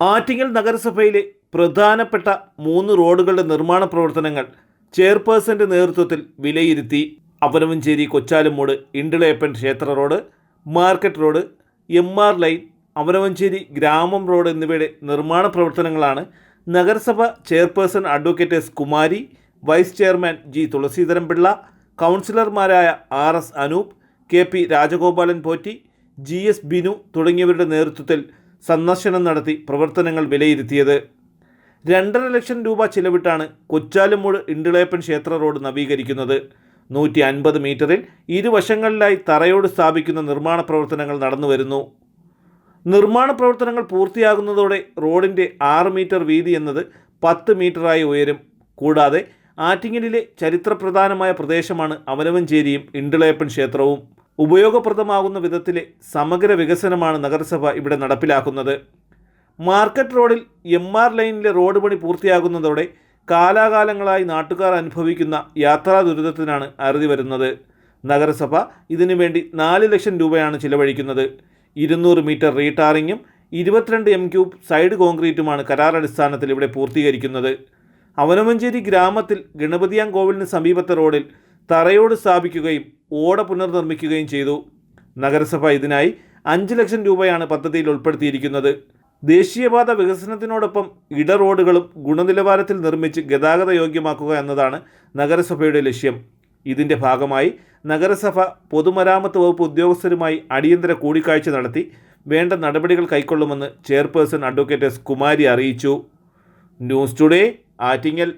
ആറ്റിങ്ങൽ നഗരസഭയിലെ പ്രധാനപ്പെട്ട മൂന്ന് റോഡുകളുടെ നിർമ്മാണ പ്രവർത്തനങ്ങൾ ചെയർപേഴ്സന്റെ നേതൃത്വത്തിൽ വിലയിരുത്തി അവനവഞ്ചേരി കൊച്ചാലുമൂട് ഇണ്ടിളയപ്പൻ ക്ഷേത്ര road market road M R line Avanavancheri ഗ്രാമം റോഡ് എന്നിവയുടെ നിർമ്മാണ പ്രവർത്തനങ്ങളാണ് നഗരസഭ chairperson advocate S Kumari vice chairman G Thulasidharan Pillai കൗൺസിലർമാരായ R S Anoop K P Rajagopalan Potti G S Binu തുടങ്ങിയവരുടെ നേതൃത്വത്തിൽ സന്ദർശനം നടത്തി പ്രവർത്തനങ്ങൾ വിലയിരുത്തിയത്. രണ്ടര ലക്ഷം രൂപ ചിലവിട്ടാണ് കൊച്ചാലുമൂട് ഇണ്ടിളയപ്പൻ ക്ഷേത്ര റോഡ് നവീകരിക്കുന്നത്. നൂറ്റി അൻപത് മീറ്ററിൽ ഇരുവശങ്ങളിലായി തറയോട് സ്ഥാപിക്കുന്ന നിർമ്മാണ പ്രവർത്തനങ്ങൾ നടന്നുവരുന്നു നിർമ്മാണ പ്രവർത്തനങ്ങൾ പൂർത്തിയാകുന്നതോടെ റോഡിന്റെ ആറ് മീറ്റർ വീതി എന്നത് പത്ത് മീറ്ററായി ഉയരും. കൂടാതെ ആറ്റിങ്ങലിലെ ചരിത്രപ്രധാനമായ പ്രദേശമാണ് അവനവഞ്ചേരിയും ഇണ്ടിളയപ്പൻ ക്ഷേത്രവും. ഉപയോഗപ്രദമാകുന്ന വിധത്തിലെ സമഗ്ര വികസനമാണ് നഗരസഭ ഇവിടെ നടപ്പിലാക്കുന്നത്. മാർക്കറ്റ് റോഡിൽ എം ആർ ലൈനിലെ റോഡ് പണി പൂർത്തിയാകുന്നതോടെ കാലാകാലങ്ങളായി നാട്ടുകാർ അനുഭവിക്കുന്ന യാത്രാ ദുരിതത്തിനാണ് അറുതി വരുന്നത്. നഗരസഭ ഇതിനു വേണ്ടി നാല് ലക്ഷം രൂപയാണ് ചിലവഴിക്കുന്നത്. ഇരുന്നൂറ് മീറ്റർ റീടാറിങ്ങും ഇരുപത്തിരണ്ട് എം ക്യൂബ് സൈഡ് കോൺക്രീറ്റുമാണ് കരാറടിസ്ഥാനത്തിൽ ഇവിടെ പൂർത്തീകരിക്കുന്നത്. അവനമഞ്ചേരി ഗ്രാമത്തിൽ ഗണപതിയാം കോവിലിന് സമീപത്തെ റോഡിൽ തറയോട് സ്ഥാപിക്കുകയും ഓട പുനർനിർമ്മിക്കുകയും ചെയ്തു. നഗരസഭ ഇതിനായി അഞ്ച് ലക്ഷം രൂപയാണ് പദ്ധതിയിൽ ഉൾപ്പെടുത്തിയിരിക്കുന്നത്. ദേശീയപാത വികസനത്തിനോടൊപ്പം ഇട റോഡുകളും ഗുണനിലവാരത്തിൽ നിർമ്മിച്ച് ഗതാഗത യോഗ്യമാക്കുക എന്നതാണ് നഗരസഭയുടെ ലക്ഷ്യം. ഇതിന്റെ ഭാഗമായി നഗരസഭ പൊതുമരാമത്ത് വകുപ്പ് ഉദ്യോഗസ്ഥരുമായി അടിയന്തര കൂടിക്കാഴ്ച നടത്തി വേണ്ട നടപടികൾ കൈക്കൊള്ളുമെന്ന് ചെയർപേഴ്സൺ അഡ്വക്കേറ്റ് എസ്. കുമാരി അറിയിച്ചു. News today Attingal.